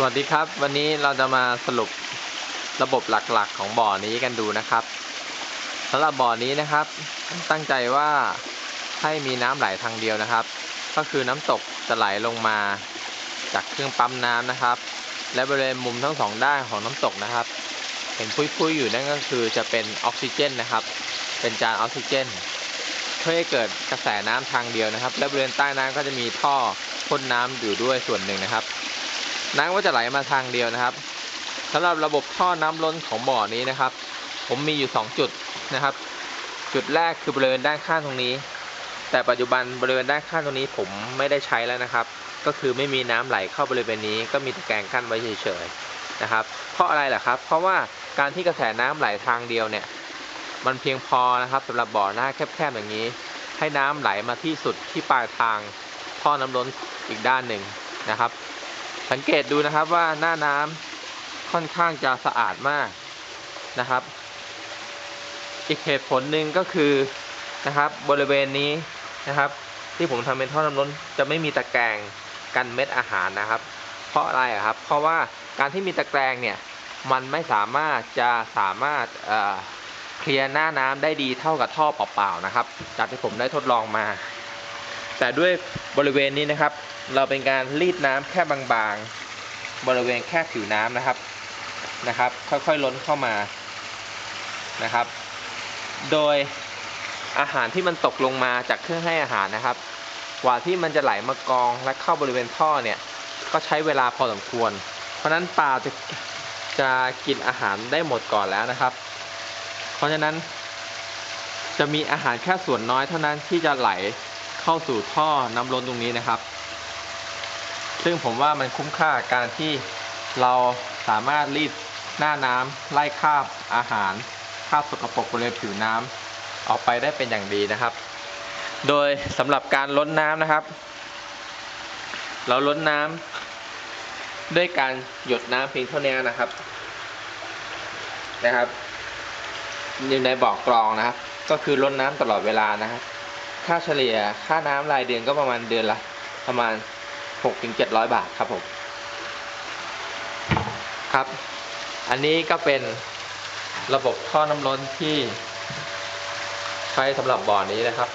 สวัสดีครับ วันนี้เราจะมาสรุประบบหลักๆของบ่อนี้กันดูนะครับสำหรับบ่อนี้นะครับ ตั้งใจว่าให้มีน้ำไหลทางเดียวนะครับ ก็คือน้ำตกจะไหลลงมาจากเครื่องปั๊มน้ำนะครับ และบริเวณมุมทั้งสองด้านของน้ำตกนะครับ เห็นพุ้ยๆอยู่นั่นก็คือจะเป็นออกซิเจนนะครับ เป็นจานออกซิเจนเพื่อให้เกิดกระแสน้ำทางเดียวนะครับ และบริเวณใต้น้ำก็จะมีท่อพ่นน้ำอยู่ด้วยส่วนหนึ่งนะครับ น้ำก็จะไหลมาทางเดียวนะครับสำหรับระบบท่อน้ำล้นของบ่อนี้นะครับ ผมมีอยู่ 2 จุดนะครับ จุดแรกคือบริเวณด้านข้างตรงนี้ แต่ปัจจุบันบริเวณด้านข้างตรงนี้ผมไม่ได้ใช้แล้วนะครับ ก็คือไม่มีน้ำไหลเข้าบริเวณนี้ก็มีตะแกรงกั้นไว้เฉยๆนะครับ เพราะอะไรล่ะครับ เพราะว่าการที่กระแสน้ำไหลทางเดียวเนี่ย มันเพียงพอนะครับสำหรับบ่อหน้าแคบๆอย่างนี้ ให้น้ำไหลมาที่สุดที่ปลายทางท่อน้ำล้นอีกด้านหนึ่งนะครับ สังเกตดูนะครับว่าหน้าน้ำค่อนข้างจะสะอาดมากนะครับ อีกเหตุผลหนึ่งก็คือนะครับบริเวณนี้นะครับ ที่ผมทำเป็นท่อน้ำล้นจะไม่มีตะแกรงกันเม็ดอาหารนะครับ เพราะอะไรครับ เพราะว่าการที่มีตะแกรงเนี่ยมันไม่สามารถจะสามารถเอ่อเคลียร์หน้าน้ำได้ดีเท่ากับท่อเปล่าๆนะครับ จากที่ผมได้ทดลองมา แต่ด้วยบริเวณนี้นะครับ เราเป็นการรีดน้ำแค่บางๆ บริเวณแค่ผิวน้ำนะครับนะครับ ค่อยๆล้นเข้ามานะครับ โดยอาหารที่มันตกลงมาจากเครื่องให้อาหารนะครับกว่าที่มันจะไหลมากองและเข้าบริเวณท่อเนี่ยก็ใช้เวลาพอสมควร เพราะฉะนั้นปลาจะจะกินอาหารได้หมดก่อนแล้วนะครับ เพราะฉะนั้นจะมีอาหารแค่ส่วนน้อยเท่านั้นที่จะไหล เข้าสู่ท่อน้ำล้นตรงนี้นะครับ ซึ่งผมว่ามันคุ้มค่าการที่เราสามารถรีดหน้าน้ำไล่คราบอาหารคราบสกปรกบริเวณผิวน้ำออกไปได้เป็นอย่างดีนะครับ โดยสำหรับการล้นน้ำนะครับ เราล้นน้ำด้วยการหยดน้ำเพียงเท่านี้นะครับนะครับอยู่ในบ่อกรองนะครับ ก็คือล้นน้ำตลอดเวลานะครับ ค่าเฉลี่ยค่าน้ำรายเดือนก็ประมาณเดือนละประมาณหกถึงเจ็ดร้อยบาทครับผม ครับ อันนี้ก็เป็นระบบท่อน้ำล้นที่ใช้สำหรับบ่อนี้นะครับ